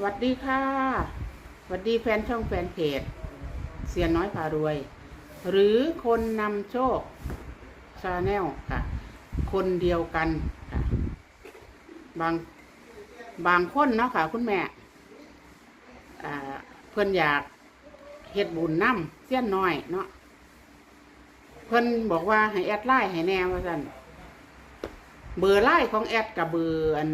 สวัสดีค่ะสวัสดีแฟนช่องแฟนเพจเสียน้อยพารวย หรือคนนำโชคชาแนลค่ะ คนเดียวกันค่ะ บางบางคนเนาะค่ะ คุณแม่เพื่อนอยากเฮ็ดบุญน้ำเสี้ยนน้อยเนาะเพื่อนบอกว่าให้แอดไลน์ให้แน่ว่าสั่นเบอร์ไลน์ของแอดกับเบอร์อัน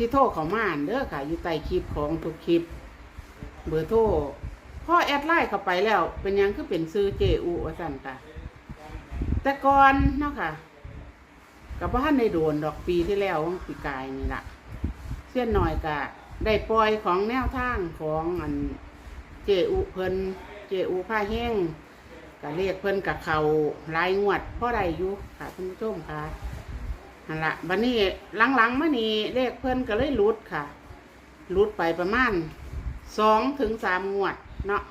ที่โทรเขามาอันเด้อค่ะ อยู่ใต้คลิปของทุกคลิป เบอร์โทรพ่อแอดไลน์เข้าไปแล้ว เป็นหยังคือเป็นซื้อเจอูว่าสั่นค่ะ แต่ก่อนเนาะค่ะกับว่าท่านในโดนดอกปีที่แล้วของปีกายนี่ละเส้นหน่อยกะได้ปล่อยของแนวทางของอันเจอูเพิ่นเจอูผ้าแห้งกะเรียกเพิ่นกับเขารายงวดพ่อใดอยู่ค่ะท่านผู้ชมค่ะ นั่นละบันนี้หลังๆมานี่เลขเพิ่นก็เลยหลุดค่ะหลุดไปประมาณสองถึงสามงวดเนาะ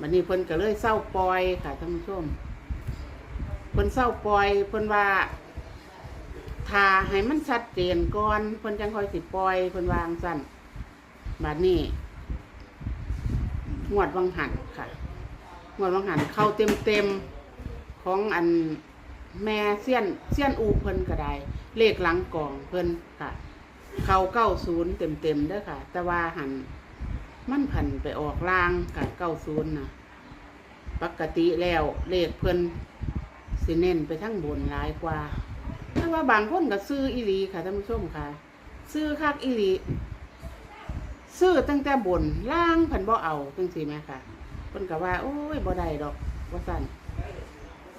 บันนี้เพิ่นก็เลยเศร้าปล่อยค่ะท่านผู้ชมเพิ่นเศร้าปล่อยเพิ่นว่าทาให้มันชัดเจนก่อนเพิ่นจังคอยสิปล่อยเพิ่นวาจั่งสั้นบัดนี้งวดวังหันค่ะงวดวังหันเข้าเต็มเต็มๆของอัน แม่เสี้ยนเสี้ยนอูเพิ่นก็ได้ เลขหลังกล่องเพิ่นค่ะ เขาเก้าศูนย์เต็มเต็มเด้อค่ะ แต่ว่าหันมันผันไปออกล่างกับเก้าศูนย์นะปกติแล้วเลขเพิ่นสิเน้นไปทั้งบนหลายกว่า แต่ว่าบางคนก็ซื้ออีหลีค่ะท่านผู้ชมค่ะ ซื้อคักอีหลีซื้อตั้งแต่บนล่างผันบ่เอาจังสิแม่ค่ะเพิ่นก็ว่า โอ้ยบ่ได้ดอกว่าสั่น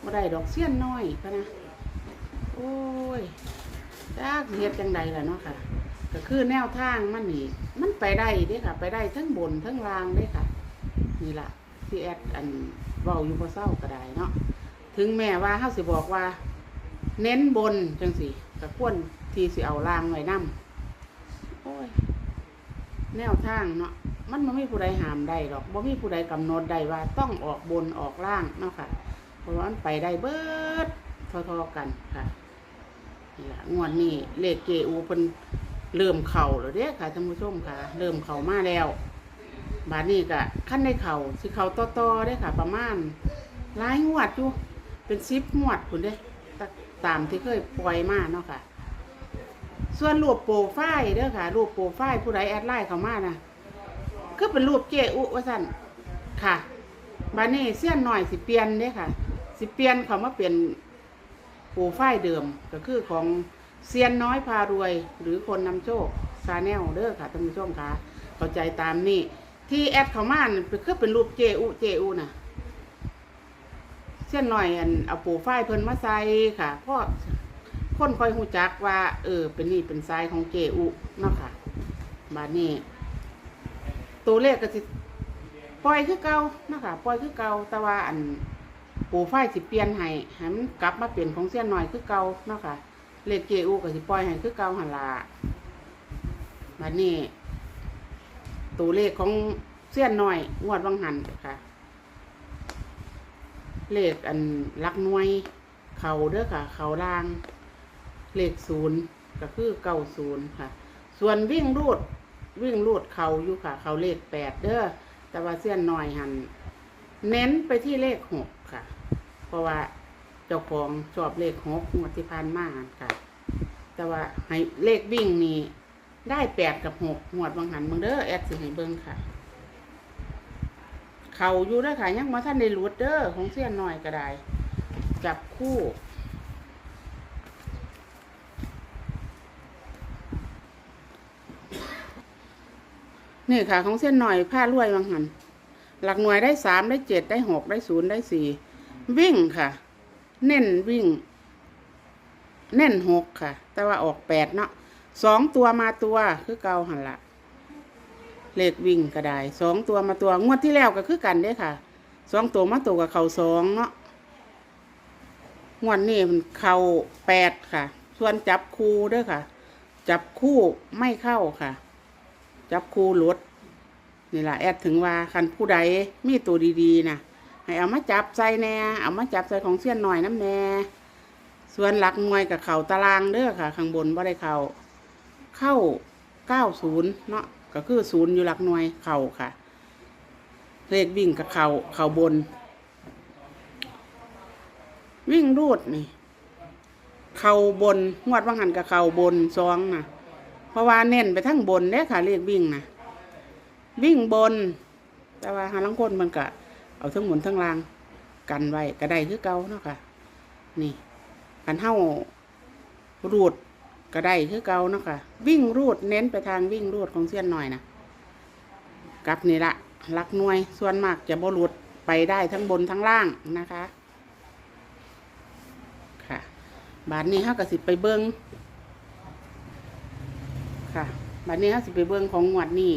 บ่ได้ดอกเสี้ยนน้อยพะนะ โอ้ยจ้ากเฮ็ดจังใดล่ะเนาะค่ะ ก็คือแนวทางมันนี่ มันไปได้เด้ค่ะ ไปได้ทั้งบนทั้งล่างเด้ค่ะ นี่ล่ะที่แอดอันเว้าอยู่บ่เศร้าก็ได้เนาะ ถึงแม้ว่าเฮาสิบอกว่า เน้นบนจังสิก็ควรที่สิเอาล่างไว้นำโอ้ย แนวทางเนาะมันบ่มีผู้ใดห้ามได้ดอกบ่มีผู้ใดกำหนดได้ว่าต้องออกบนออกล่างเนาะค่ะ ราะว่ามันไปได้เบิดเท่าๆกันค่ะนี่ละงวดนี้เลขเกอูเพิ่นเริ่มเข่าแล้วเด้ค่ะท่านผู้ชมค่ะ เริ่มเข่ามาแล้ว บาดนี้ก็ขั้นได้เข่าสิเข่าต่อๆได้ค่ะ ประมาณหลายงวดอยู่เป็นสิบงวดคุณเด้ตามที่เคยปล่อยมาเนาะค่ะ ส่วนรูปโปรไฟล์เด้อค่ะ รูปโปรไฟล์ผู้ใดแอดไลน์เข้ามานะคือเป็นรูปเจอุว่าสั่นค่ะบานนี้เสี้ยนหน่อยสิเปลี่ยนเด้ค่ะ สิเปลี่ยนคำว่าเป็นโปรไฟล์เดิมก็คือของเซียนน้อยพารวย หรือคนนำโชคซาแนลเด้อค่ะท่านผู้ชมค่ะเข้าใจตามนี่ที่แอดเขามานเป็นคือเป็นรูปเจอุเจอุน่ะเสี้ยนหน่อยอันเอาโปรไฟล์เพิ่นมาใส่ค่ะเพราะคนคอยหูจักว่า เออ เป็นนี่เป็นไซส์ของเจอุเนาะค่ะบานนี้ ตัวเลขก็สิปล่อยคือเก่านาะค่ะปล่อยคือเก่าแต่ว่าอัน ปรไฟล์สิเปลี่ยนให้ให้มันกลับมาเป็นของเสี้ยนหน่อยคือเก่าเนาะค่ะเลขเกอูก็สิปล่อยให้คือเก่าหันละบัดนี้ตัวเลขของเสี้ยนหน่อยงวดวังหันค่ะ เลขอันลักหน่วยเขาเด้อค่ะ เขาล่าง เลขศูนย์ก็คือเก้าศูนย์ค่ะ ส่วนวิ่งรูดวิ่งรูดเขาอยู่ค่ะ เขาเลขแปดเด้อแต่ว่าเส้นหน้อยหันเน้นไปที่เลขหกค่ะ เพราะว่าเจ้าของชอบเลขหกงวดที่ผ่านมานค่ะ แต่ว่าให้เลขวิ่งนี่ได้แปดกับหกงวดบางหันบางเด้อแอดสิให้เบิ่งค่ะ เขาอยู่ด้อค่ะยังมาท่านในรูดเด้อของเส้นหน้อยก็ได้จับคู่นี่ค่ะ ของเส้นหน่อยผ้ารวยบางหัน หลักหน่วยได้สามได้เจ็ดได้หกได้ศูนย์ได้สี่ วิ่งค่ะ เน้นวิ่ง เน้นหกค่ะ แต่ว่าออกแปดเนาะสองตัวมาตัวคือเกาหันละเลขวิ่งก็ได้สองตัวมาตัวงวดที่แล้วก็คือกันเด้ค่ะสองตัวมาตัวกับเขาสองเนาะงวดนี้มันเข่าแปดค่ะ ส่วนจับคู่ด้อค่ะ จับคู่ไม่เข้าค่ะ จับคู่รถนี่แหละแอดถึงว่าคันผู้ใดมีตัวดีๆนะ ให้เอามาจับใส่แน่เอามาจับใส่ของเสี้ยนหน่อยน้ำแน่ส่วนหลักหน่วยกับเข่าตารางเด้อค่ะ ข้างบนบ่ได้เข่าเข้าเก้าศูนย์เนาะก็คือศูนย์อยู่หลักหน่วยเข่าค่ะ เลขวิ่งกับเข่าเข่าบน วิ่งรูดนี่ เข่าบนงวดว่างหันกับเข่าบนซองนะเพราะว่าเน้นไปทั้งบนเด้ค่ะ เลขวิ่งนะวิ่งบน แต่ว่าหาลังคนมันก็ เอาทั้งบนทั้งล่าง กันไว้ก็ไดคือเก่าเนาะค่ะ นี่กันเท่ารูดก็ไดคือเก่าเนาะค่ะ วิ่งรูดเน้นไปทางวิ่งรูดของเส้ยนหน่อยนะกลับนี่ละลักหน่วยส่วนมากจะบรูดไปได้ทั้งบนทั้งล่างนะคะ ค่ะ บาทนี้เขาก็สิบไปเบิงค่ะบาทนี้เขาสิบไปเบิงของงวดนี้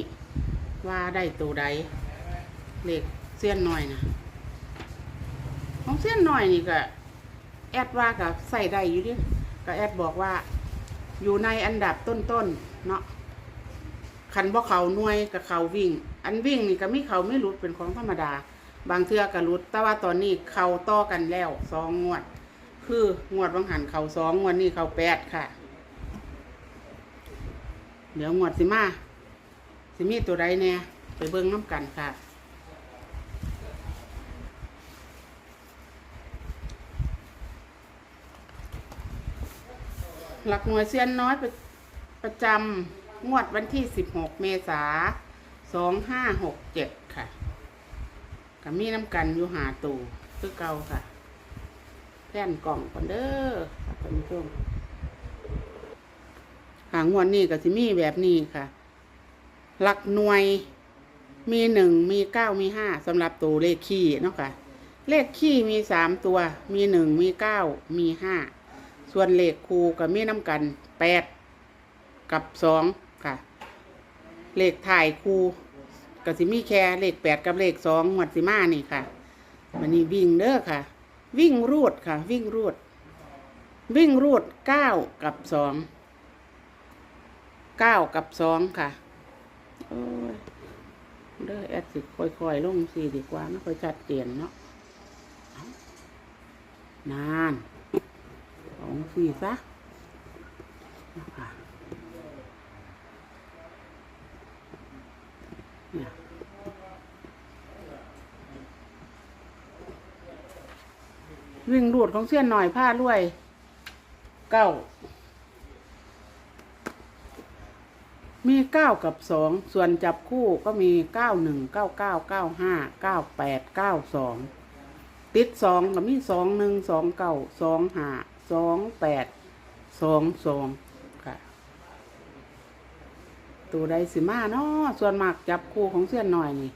ว่าได้ตัวใดเลข เส้ยนหน่อยนะของเส้ยนหน่อยนี่ก็ แอดว่ากับใส่ได้อยู่ดิก็แอดบอกว่า อยู่ในอันดับต้นๆเนาะคันบ่เขาหน่วยกับเขาวิ่ง อันวิ่งนี่ก็มีเขาไม่หลุดเป็นของธรรมดา บางเทือก็หลุด แต่ว่าตอนนี้เขาต่อกันแล้วสองงวด คืองวดบางหันเขาสองงวดนี้เขาแปดค่ะ เดี๋ยวงวดสิมาสิมีตัวใดแน่ไปเบิ่งน้ำกันค่ะ หลักหน่วยเซียนน้อยประประจำงวดวันที่ 16 เมษา2567 ค่ะกับมีน้ำกันอยู่หาตูคือเก่าค่ะแผ่นกล่องก่อนเด้อค่ะท่านผู้ชมหางวดนี้ก็สิมีแบบนี้ค่ะ หลักหน่วยมีหนึ่งมีเก้ามีห้าสำหรับตัวเลขขี้เนาะค่ะ เลขขี้มีสามตัว มีหนึ่งมีเก้ามีห้า ส่วนเลขคูกับมีน้ำกันแปดกับสองค่ะ เลขถ่ายคูกับสิมีแค่เลขแปดกับเลขสองหวดสิมานี่ค่ะมันนี่วิ่งเด้อค่ะ วิ่งรูดค่ะ วิ่งรูด วิ่งรูดเก้ากับสองเก้ากับสองค่ะโอ้ยเด้อแอดสิค่อยๆลงสีดีกว่าไม่ค่อยชัดเจนเนาะนาน สองสี่ซะนะคะเนี่ยวิ่งรูดของเสี้ยนหน่อยผ้าลวย เก้า มีเก้ากับสอง ส่วนจับคู่ก็มีเก้าหนึ่ง เก้าเก้า เก้าห้า เก้าแปด เก้าสอง ติดสองก็มีสองหนึ่ง สองเก้า สองห้า สองแปดสองสองค่ะ ตัวใดสิมาเนาะส่วนมากจับคู่ของเส้ยนหน่อยนี่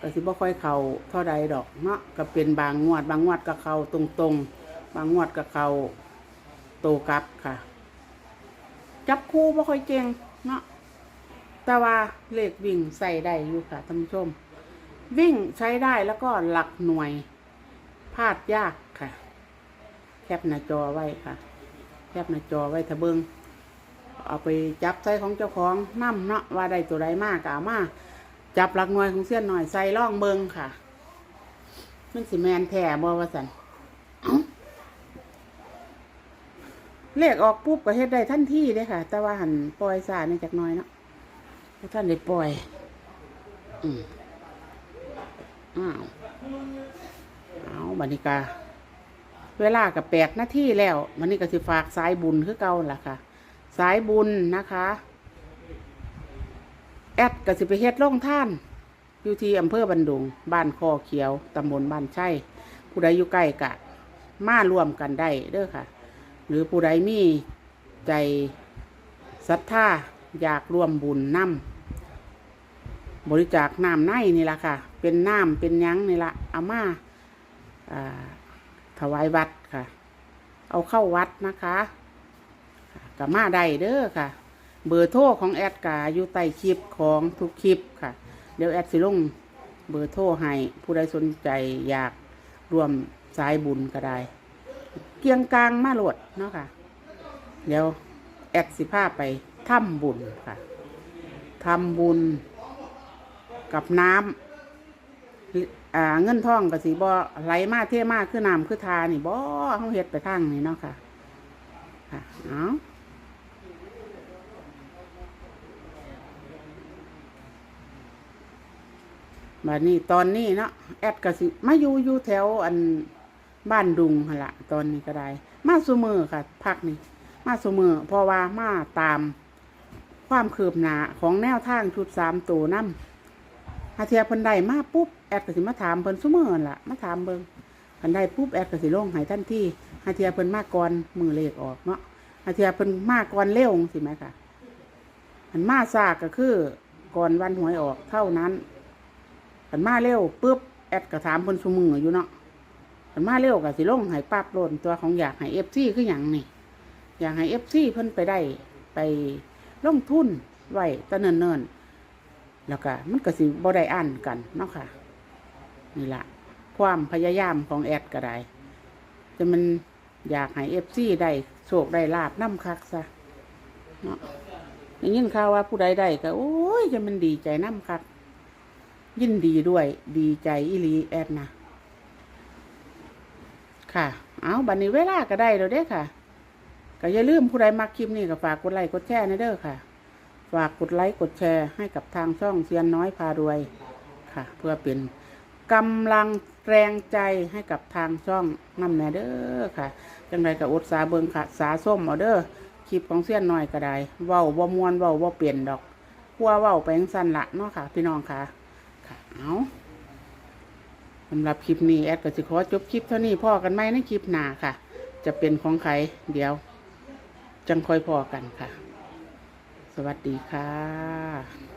ก็สิบ่ค่อยเข่าเท่าใดดอกเนาะก็เป็นบางงวด บางงวดก็เข่าตรงๆบางงวดก็เข่าโตกลับค่ะ จับคู่บ่ค่อยเก่งเนาะแต่ว่าเลขวิ่งใส่ได้อยู่ค่ะท่านผู้ชม วิ่งใช้ได้แล้วก็หลักหน่วยพลาดยาก แคปหน้าจอไว้ค่ะ แคปหน้าจอไว้ทะเบิงเอาไปจับใส่ของเจ้าของน้ำเนาะว่าได้ตัวใดมากกเอามาจับหลักหน่วยของเสี้ยนหน่อยใส่ล่องเบิงค่ะมันสิแมนแท้บ่ว่าสันเลขออกปุ๊บก็เฮ็ดได้ทันทีเลยค่ะ แต่ว่าหันปล่อยสาในจากหน้อยเนาะท่านได้ปล่อย อืมอ้าว เอาบันิกา เวลากับแปดนาทีแล้วมันนี่ก็สิฝากสายบุญคือเก่าล่ะค่ะ สายบุญนะคะ แอดก็สิไปเฮ็ดล่องท่านอยู่ที่อำเภอบันดุง บ้านคอเขียวตำบลบ้านไช่ผู้ใดอยู่ใกล้กะ มาร่วมกันได้เด้อค่ะ หรือผู้ใดมีใจศรัทธาอยากร่วมบุญนำบริจาคน้ำในนี่ล่ะค่ะ เป็นน้ำเป็นยังนี่ละอามาอ่า ถวายวัดค่ะ เอาเข้าวัดนะคะกับมาได้เด้อค่ะ เบอร์โทรของแอดกาอยู่ใต้คลิปของทุกคลิปค่ะ เดี๋ยวแอดสิลงเบอร์โทรให้ผู้ใดสนใจอยากร่วมสายบุญก็ได้ เกียงกลางมาโหลดเนาะค่ะ เดี๋ยวแอดสิพาไปถ้ำบุญค่ะทำบุญกับน้ำ อ่เงินทองกับสีบอไหลมากเท่มากขึ้นนำขึ้นทานี่บอเขาเห็ดไปทั้งนี่เนาะค่ะ ค่ะเนาบัดนี้ตอนนี้เนาะแอดกับสิมาอยู่อยู่แถวอันบ้านดุงละตอนนี้ก็ได้ มาสูมือค่ะพักนี่มาสูมือเพอว่ามาตามความคืบหนาของแนวทางชุดสามตัวนั่ม หาเทียเพิ่นได้มาปุ๊บแอดก็สิมาถามเพิ่นซุมือนั่นล่ะมาถามเบิ่งเพิ่นได้ปุ๊บแอดก็สิลงให้ทันทีหาเทียเพิ่นมาก่อนมือเลขออกเนาะหาเทียเพิ่นมาก่อนเร็วสิไหมค่ะอันมาซากก็คือก่อนวันหวยออกเท่านั้นอันมาเร็วปุ๊บแอดก็ถามเพิ่นซุมืออยู่เนาะอันมาเร็วก็สิลงให้ปั๊บโลนตัวของอยากให้ FC คือหยังนี่อยากให้ FC เพิ่นไปได้ไปลงทุนไว้ตะเนิ่นๆ แล้วก็มันก็สิบ่ได้อ่านกันเนาะค่ะ นี่ละความพยายามของแอดก็ได้จะมันอยากให้ FC ได้โชคได้ลาบน้ำคักซะเนาะได้ยินข่าวว่าผู้ใดได้ก็โอ้ยจะมันดีใจน้ำคัก ยินดีด้วย ดีใจอีหลีแอดนะค่ะ เอาบัดนี้เวลาก็ได้แล้วเด้ค่ะ ก็อย่าลืมผู้ใดมักคลิปนี้ก็ฝากกดไลค์กดแชร์นะเด้อค่ะ ฝากกดไลค์กดแชร์ให้กับทางช่องเซียนน้อยพารวยค่ะ เพื่อเป็นกำลังแรงใจให้กับทางช่องนำแน่เด้อค่ะจังไรกับอดสาเบิงค่ะสาส้มเอเด้อคลิปของเซียนน้อยก็ได้เว้าบ่มวนเว้าบ่เปลี่ยนดอกกลัวเว้าไปจังสั้นละเนาะค่ะ พี่น้องค่ะค่ะเอาสำหรับคลิปนี้แอดก็สิขอจบคลิปเท่านี้พ่อกันไหมในคลิปหน้าค่ะ จะเป็นของใครเดี๋ยว จังค่อยพอกันค่ะ วัสดีค่ะ